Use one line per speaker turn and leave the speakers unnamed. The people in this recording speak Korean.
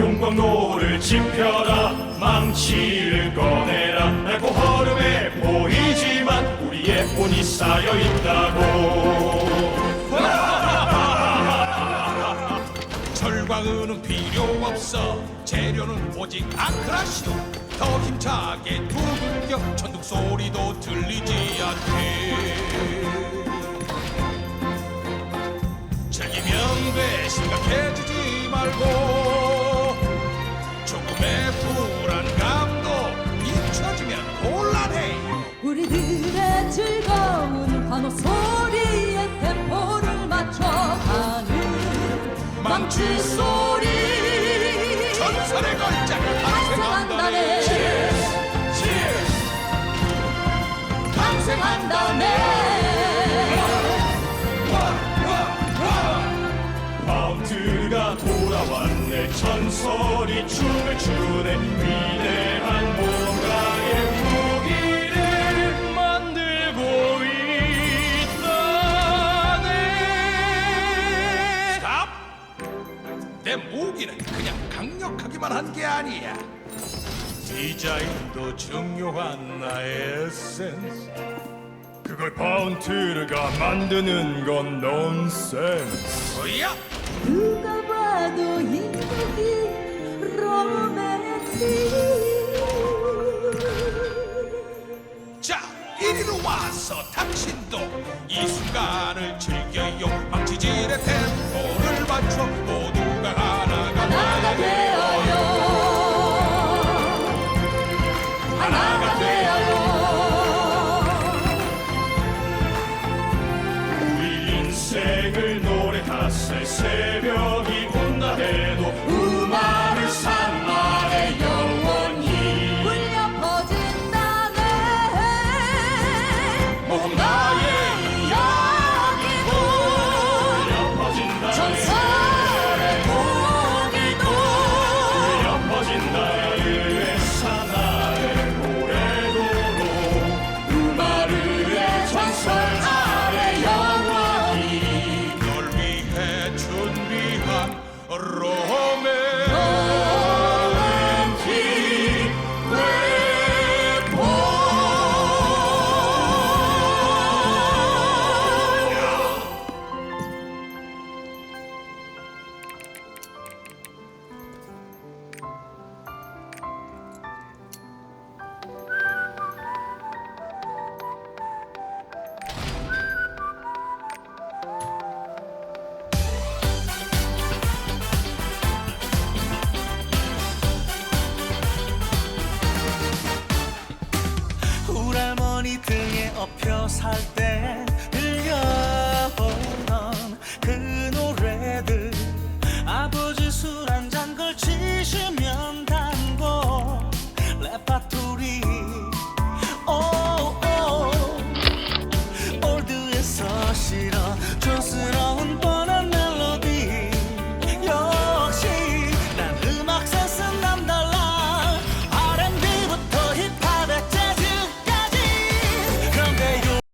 용광로를 지펴라 망치를 꺼내라. 낡고 허름해 보이지만 우리의 혼이 쌓여 있다고.
철과 은은 필요 없어. 재료는 오직 아크라시오 더 힘차게 두들겨 천둥 소리도 들리지 않게
우리들의 즐거운 환호 소리에 템포를 맞춰 가는
망치 소리 전설의 걸작
탄생한다네 탄생한다네
마운트가 돌아왔네 전설이 춤을 추네 위대한 뭔가
내 무기는 그냥 강력하기만 한 게 아니야. 디자인도 중요한 나의 에센스.
그걸 바운트르가 만드는 건 넌센스
뭐야?
누가 봐도 이 곡이 로맨틱
자, 이리로 와서 당신도 이 순간을 즐겨요. 망치질의 템포를 맞춰 모
인생을 노래하세 새벽
덮여
살 때 들려오던 그 노래들.
아버지 술 한
잔 걸치시면 단고. 레파토리. 오오. 올드에서 실어 조스러운